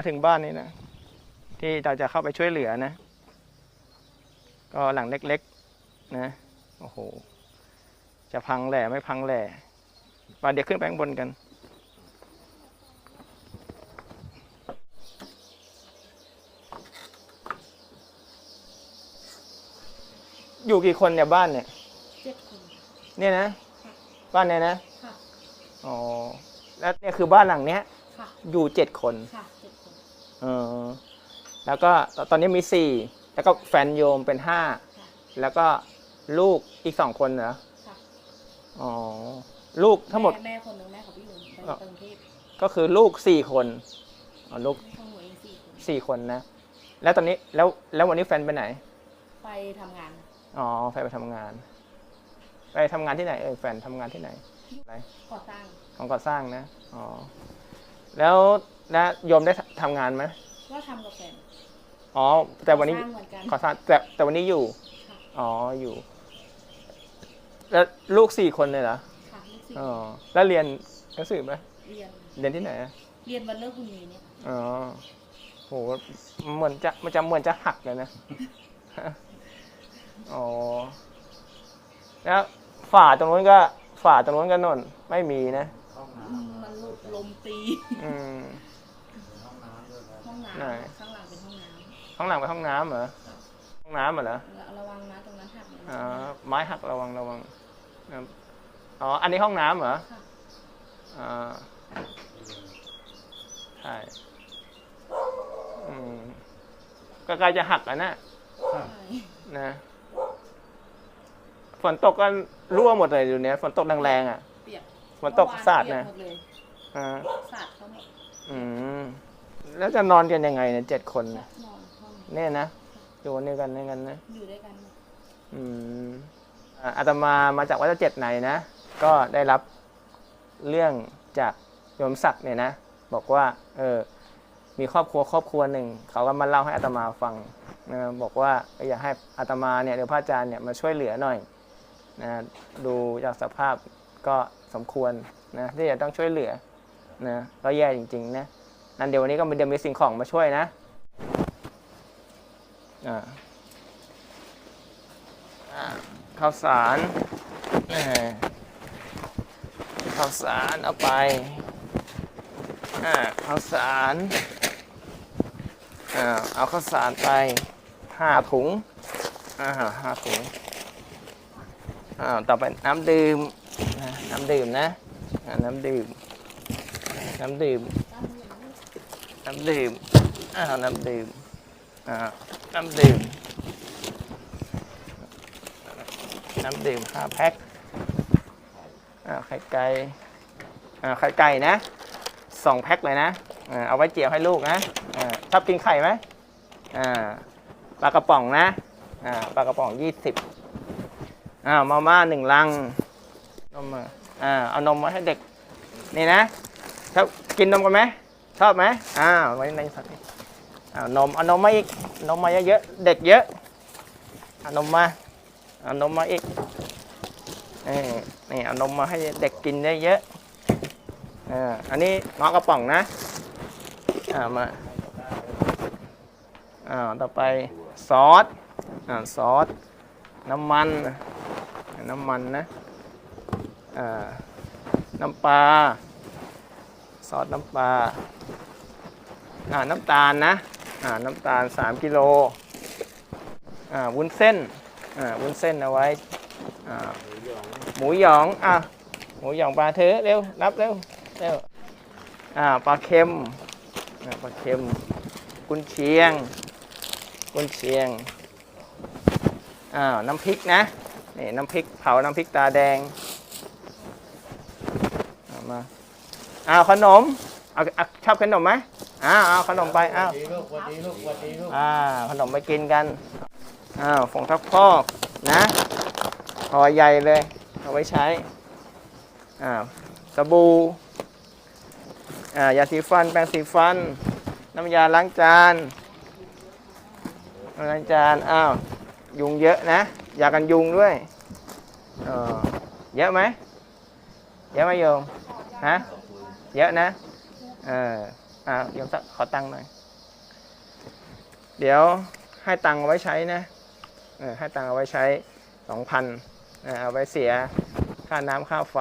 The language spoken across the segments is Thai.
มาถึงบ้านนี้นะ ที่เราจะเข้าไปช่วยเหลือนะ ก็หลังเล็กๆนะ โอ้โห จะพังแหล่ไม่พังแหล่มาเดี๋ยวขึ้นไปข้างบนกันอยู่กี่คนเนี่ยบ้านเนี่ยเจ็ดคน เนี่ยนะ บ้านเนี่ยนะ ค่ะ อ๋อ แล้วเนี่ยคือบ้านหลังเนี้ย ค่ะ อยู่เจ็ดคน ค่ะเจ็ดคนเออ แล้วก็ตตอนนี้มีสี่แล้วก็แฟนโยมเป็นห้าค่ะแล้วก็ลูกอีกสองคนเหรอค่ะอ๋อลูกทั้งหมดแแม่คนหนึงแม่เขาไปอยู่ไปอ๋อกรุงเทพก็คือลูกสี่คนอ๋อลูกทั้งหมดเองสี่คนสี่คนนะ แล้วตอนนี้แล้วแล้ววันนี้แฟนไปไหน ไปทำงาน อ๋อแฟนไปทำงาน ไปทำงานที่ไหนเออแฟนทำงานที่ไหนอะไรก่อสร้างของก่อสร้างนะอ๋อ แล้วแล้วโยมได้ทำงานไหมก็ทำกับแฟนอ๋อ แต่วันนี้ก่อสร้างเหมือนกันก่อสร้างแต่แต่วันนี้อยู่ ค่ะอ๋ออยู่ แล้วลูกสี่คนเลยเหรอค่ะลูกสี่อ๋อแล้วเรียนหนังสือไหมเรียน เรียนที่ไหนอะเรียนวันเลิกคุณนี้เนี่ยอ๋อโหเหมือนจะมันจะเหมือนจะหักเลยนะอ๋อแล้วฝาตรงนู้นก็ฝาตรงนู้นก็นนไม่มีนะอืมมัน ลมลมตีอืม ห้องน้ไหนำข้างหลังเป็นห้องน้ห้องหลังไปห้องน้ำเหรอ ห้องน้ำเหรอำระวังนะตรงนั้นหักเลยนะอ๋อไม้หักระวังระวังครับอ๋อ อันนี้ห้องน้ำเหรอค่ะอ่าใช่อืมก็ใกล้จะหักแล้วนะ ใช่นะ ฝนตกก็รั่วหมดเลยอยู่เนี้ยฝนตกแรงๆอะ เปียกฝนตกเมื่อวสาดเปียนะกหมดเลย อ่าสาดเข้าหมดอืมแล้วจะนอนกันยังไงเนี่ยเจ็ดคนเนี่ยนอนห้องเนี่ยนะอยู่นี่กันนี่กันนะ อยู่ด้วยกันหมดอืมอ่าอาตมามาจากวัดเจ็ดไหนนะ ก็ได้รับเรื่องจากโยมศักดิ์เนี่ยนะ บอกว่า เออ มีครอบครัวครอบครัวหนึ่ง เขาก็มาเล่าให้อาตมาฟังนะบอกว่าเอออยากให้อาตมาเนี่ยหรือพระอาจารย์เนี่ยมาช่วยเหลือหน่อยนะดูจากสภาพก็สมควรนะที่จะต้องช่วยเหลือ นะก็แย่จริง ๆ นะนั่นเดี๋ยววันนี้ก็มีเดี๋ยวมีสิ่งของมาช่วยนะอ่าข้าวสารข้าวสารเอาไปอ่าข้าวสารอ่าเอาข้าวสารไปห้าถุงอ่าห้าถุงอ่าต่อไปน้ำดื่มน้ำดื่มนะอ่าน้ำดื่ม น้ำดื่ม น้ำดื่ม อ้าว น้ำดื่ม อ่า น้ำดื่ม น้ำดื่มห้าแพ็ค อ่า ไข่ไก่ อ่า ไข่ไก่นะสองแพ็คเลยนะ อ่า เอาไว้เจียวให้ลูกนะ อ่า ชอบกินไข่ไหมอ่า ปลากระป๋องนะ อ่า ปลากระป๋องยี่สิบอ่า มาม่าหนึ่งลัง นมอ่า เอานมมาให้เด็ก นี่นะ อบกินนมกันไหมชอบไหมอ่าวไว้ในสักอ่าวนมเอานมมาอีกนมมาเยอะๆเด็กเยอะเอานมมาเอานมมาอีกนี่นี่เอานมมาให้เด็กกินได้เยอะอ่าอันนี้เงาะกระป๋องนะอ่ามาอ่าต่อไปซอสอ่าซอสน้ำมันน้ำมันนะอ่าน้ำปลา ซอสน้ำปลาอ่าน้ำตาลนะอ่าน้ำตาล 3 กิโลอ่าวุ้นเส้นอ่าวุ้นเส้นเอาไว้อ่าหมูหยองอะหมูหยองปลาเธอเร็วรับเร็วเร็วอ่าปลาเค็มอ่าปลาเค็มกุนเชียง กุนเชียงอ่าน้ำพริกนะนี่น้ำพริกเผาน้ำพริกตาแดงามา อ้าวขนมเอาเอาชอบขนมไหมอ้าวเอาขนมไปอ้าวดีลูกวันดีลูกวันดีลูกอ่าขนมไปกินกันอ้าวผงทักพอกนะหอใหญ่เลยเอาไว้ใช้อ่าสบู่อ่ายาสีฟันแปรงสีฟัน น้ำยาล้างจานล้างจานอ้าวยุงเยอะนะยากันยุงด้วยเออเยอะไหมเยอะไหมโยมฮะ เยอะนะ เอออ่าโยมสักขอตังค์หน่อย เดี๋ยวให้ตังค์เอาไว้ใช้นะเออให้ตังค์เอาไว้ใช้สองพันเอาไว้เสียค่าน้ำค่าไฟ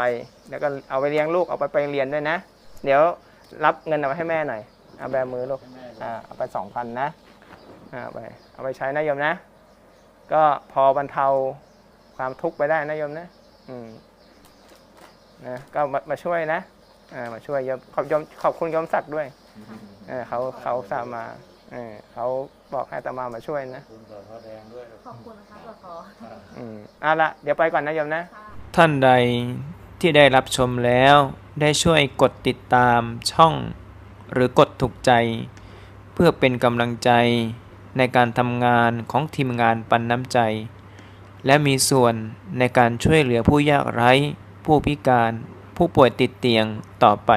แล้วก็เอาไปเลี้ยงลูกเอาไปไปเรียนด้วยนะ เดี๋ยวรับเงินเอาไว้ให้แม่หน่อย เอาแบมือลูกอ่าเอาไปสองพันนะอ่าเอาไปเอาไปใช้นะโยมนะ ก็พอบรรเทาความทุกข์ไปได้นะโยมนะ อืมนะก็มามาช่วยนะ มาช่วยโยมขอบโยมขอบคุณโยมศักดิ์ด้วยเออเขาเขาสามมาเออเขาบอกให้อาตมามาช่วยนะคุณต่อทอแดงด้วยขอบคุณนะคะปออืมเอาละเดี๋ยวไปก่อนนะโยมนะค่ะท่านใดที่ได้รับชมแล้วได้ช่วยกดติดตามช่อง หรือกดถูกใจ เพื่อเป็นกำลังใจในการทำงานของทีมงานปันน้ำใจ และมีส่วนในการช่วยเหลือผู้ยากไร้ ผู้พิการ ผู้ป่วยติดเตียงต่อไป